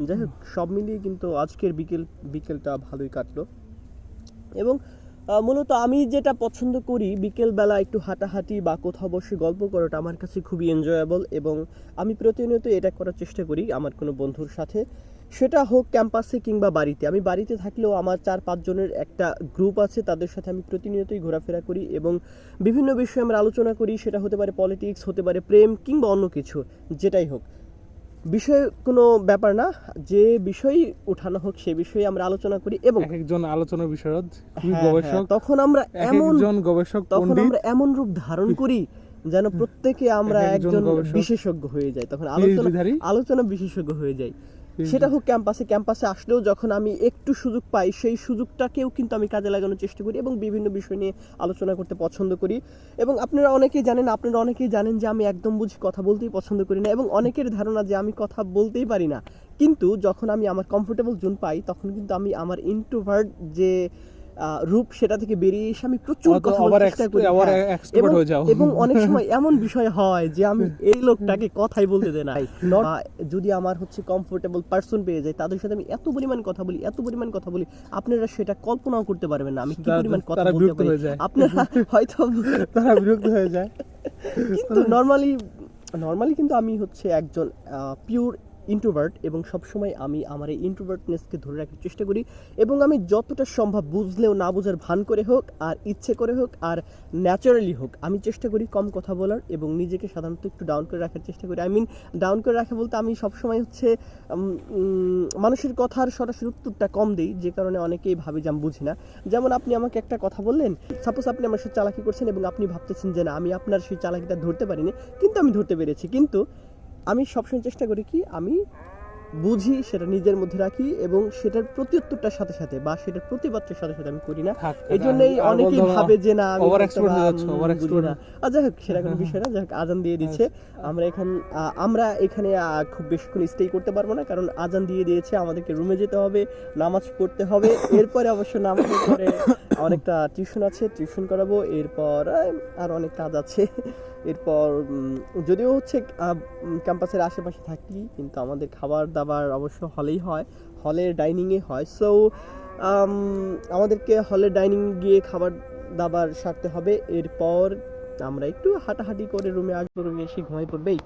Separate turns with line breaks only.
যাই হোক, সব মিলিয়ে কিন্তু আজকের বিকেল, বিকেলটা ভালোই কাটলো। এবং মূলত আমি যেটা পছন্দ করি, বিকেলবেলা একটু হাঁটাহাঁটি বা কোথাও বসে গল্প করাটা আমার কাছে খুবই এনজয়েবল এবং আমি প্রতিনিয়ত এটা করার চেষ্টা করি আমার কোনো বন্ধুর সাথে। সেটা হোক ক্যাম্পাসে কিংবা বাড়িতে। আমি বাড়িতে থাকলেও আমার চার পাঁচজনের একটা গ্রুপ আছে, তাদের সাথে আমি প্রতিনিয়তই ঘোরাফেরা করি এবং বিভিন্ন বিষয়ে আমরা আলোচনা করি। সেটা হতে পারে পলিটিক্স হতে পারে প্রেম কিংবা অন্য কিছু, যেটাই হোক। বিষয় কোনো ব্যাপার না যে বিষয় উঠানো হোক সে বিষয়ে আমরা আলোচনা করি এবং
একজন আলোচনা বিষয়ক
হ্যাঁ,
গবেষক
হ্যাঁ, তখন আমরা এমন
জন গবেষক
তখন আমরা এমন রূপ ধারণ করি যেন প্রত্যেকে আমরা
একজন
বিশেষজ্ঞ হয়ে যাই তখন আলোচনা আলোচনা বিশেষজ্ঞ হয়ে যাই। সেটা হোক ক্যাম্পাসে ক্যাম্পাসে আসলেও যখন আমি একটু সুযোগ পাই সেই সুযোগটাকেও কিন্তু আমি কাজে লাগানোর চেষ্টা করি এবং বিভিন্ন বিষয় নিয়ে আলোচনা করতে পছন্দ করি। এবং আপনারা অনেকেই জানেন আপনারা অনেকেই জানেন যে আমি একদম বুঝি কথা বলতেই পছন্দ করি না এবং অনেকের ধারণা যে আমি কথা বলতেই পারি না। কিন্তু যখন আমি আমার কমফোর্টেবল জোন পাই তখন কিন্তু আমি আমার ইন্ট্রোভার্ট যে রূপ সেটা থেকে বেরিয়ে এসে আমি প্রচুর কথা বলার চেষ্টা করি। হ্যাঁ। এবং- অনেক সময় এমন বিষয় হয় যে আমি এই লোকটাকে কথাই বলতে দেয় বা যদি আমার হচ্ছে কমফোর্টেবল পার্সন পেয়ে যায় তাদের সাথে আমি এত পরিমাণ কথা বলি এত পরিমাণ কথা বলি আপনারা সেটা কল্পনাও করতে পারবেন না। আমি কি পরিমাণ কথা বলতে পারি?
হয়ে।
আপনারা হয়তো
তারা বিরক্ত হয়ে যায়।
কিন্তু নর্মালি নর্মালি কিন্তু আমি হচ্ছে একজন পিওর ইন্ট্রোভার্ট এবং সবসময় আমি আমার এই ইন্ট্রোভার্টনেসকে ধরে রাখার চেষ্টা করি এবং আমি যতটা সম্ভব বুঝলেও না বোঝার ভান করে হোক আর ইচ্ছে করে হোক আর ন্যাচারালি হোক, আমি চেষ্টা করি কম কথা বলার এবং নিজেকে সাধারণত একটু ডাউন করে রাখার চেষ্টা করি। আই মিন ডাউন করে রাখা বলতে আমি সবসময় হচ্ছে মানুষের কথার সরাসরি উত্তরটা কম দিই, যে কারণে অনেকেই ভাবে যে আমি বুঝি না। যেমন আপনি আমাকে একটা কথা বললেন সাপোজ আপনি আমার সাথে চালাকি করছেন এবং আপনি ভাবতেছেন যে না, আমি আপনার সেই চালাকিটা ধরতে পারিনি, কিন্তু আমি ধরতে পেরেছি। কিন্তু আমি সবসময় চেষ্টা করি কি আমি বুঝি সেটা নিজের মধ্যে রাখি এবং সেটার প্রত্যুত্তরটার সাথে সাথে বা সেটার প্রতিবাদটার সাথে সাথে আমি করি না। এই জন্যই অনেকেই। ভাবে যে না। যাই হোক সেটা কোনো বিষয় না। যাই হোক আজান দিয়ে দিচ্ছে। আমরা এখান আমরা এখানে খুব বেশিক্ষণ স্টে করতে পারব না কারণ আজান দিয়ে দিয়েছে। আমাদেরকে রুমে যেতে হবে নামাজ পড়তে হবে। এরপরে অবশ্য নামাজের পরে অনেকটা টিউশন আছে। টিউশন করাবো। এরপর আর অনেক কাজ আছে। এরপর যদিও হচ্ছে ক্যাম্পাসের আশেপাশে থাকি, কিন্তু আমাদের খাবার দাবার অবশ্য হলেই হয় হলের ডাইনিংয়ে হয়। সো আমাদেরকে হলের ডাইনিং গিয়ে খাবার দাবার সারতে হবে। এরপর আমরা একটু হাঁটাহাঁটি করে রুমে আসব, রুমে এসে ঘুমাই পড়বেই।